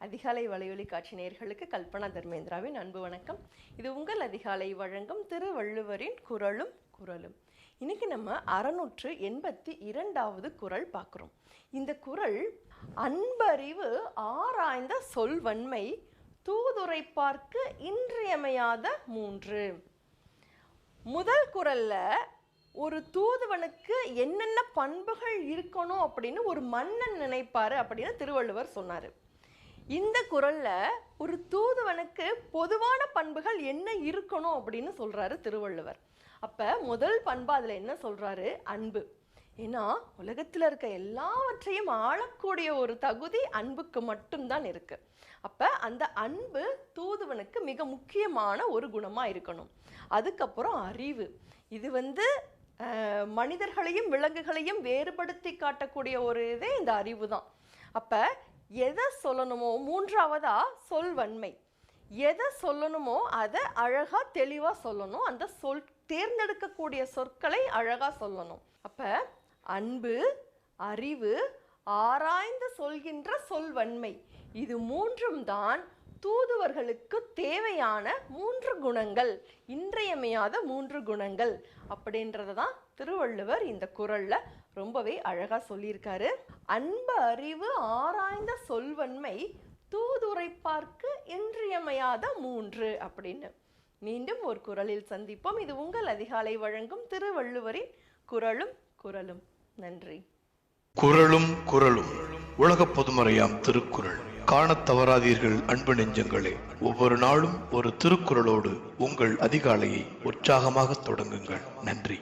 அதிகாலை வலையொலி காட்சி நேயர்களுக்கு கல்பனா தர்மேந்திராவின் அன்பு வணக்கம். இது உங்கள் அதிகாலை வழங்கும் திருவள்ளுவரின் குரலும் குரலும் இன்னைக்கு நம்ம அறநூற்று எண்பத்தி இரண்டாவது குரல் பார்க்குறோம். இந்த குரல் அன்பறிவு ஆராய்ந்த சொல்வன்மை தூதுரைப்பார்க்கு இன்றியமையாத மூன்று. முதல் குரலில் ஒரு தூதுவனுக்கு என்னென்ன பண்புகள் இருக்கணும் அப்படின்னு ஒரு மன்னன் நினைப்பார் அப்படின்னு திருவள்ளுவர் சொன்னார். இந்த குரலில் ஒரு தூதுவனுக்கு பொதுவான பண்புகள் என்ன இருக்கணும் அப்படின்னு சொல்கிறாரு திருவள்ளுவர். அப்போ முதல் பண்பு அதில் என்ன சொல்கிறாரு அன்பு. ஏன்னா உலகத்தில் இருக்க எல்லாவற்றையும் ஆளக்கூடிய ஒரு தகுதி அன்புக்கு மட்டும்தான் இருக்குது அப்போ அந்த அன்பு தூதுவனுக்கு மிக முக்கியமான ஒரு குணமாக இருக்கணும். அதுக்கப்புறம் அறிவு. இது வந்து மனிதர்களையும் விலங்குகளையும் வேறுபடுத்தி காட்டக்கூடிய ஒரு இதே இந்த அறிவு தான் அப்போ எதை சொல்லணுமோ மூன்றாவதா சொல்வன்மை. எதை சொல்லணுமோ அதை அழகாக தெளிவாக சொல்லணும். அந்த சொல் தேர்ந்தெடுக்கக்கூடிய சொற்களை அழகாக சொல்லணும். அப்ப அன்பு அறிவு ஆராய்ந்து சொல்கின்ற சொல்வன்மை. இது மூன்றும் தான் தூதுவர்களுக்கு தேவையான மூன்று குணங்கள் இன்றியமையாத மூன்று குணங்கள் அப்படின்றத தான் திருவள்ளுவர் இந்த குரலில் ரொம்பவே அழகாக சொல்லியிருக்காரு. அன்பு அறிவு ஆராய்ந்த சொல்வன்மை தூதுரைப்பார்க்கு இன்றியமையாத மூன்று அப்படின்னு. மீண்டும் ஒரு குரலில் சந்திப்போம். இது உங்கள் அதிகாலை வழங்கும் திருவள்ளுவரின் குரலும் குரலும். நன்றி. குரலும் குரலும். உலக பொதுமறையாம் திருக்குறள். காணத் தவறாதீர்கள் அன்பு நெஞ்சங்களே. ஒவ்வொரு நாளும் ஒரு திருக்குறளோடு உங்கள் அதிகாலையை உற்சாகமாக தொடங்குங்கள். நன்றி.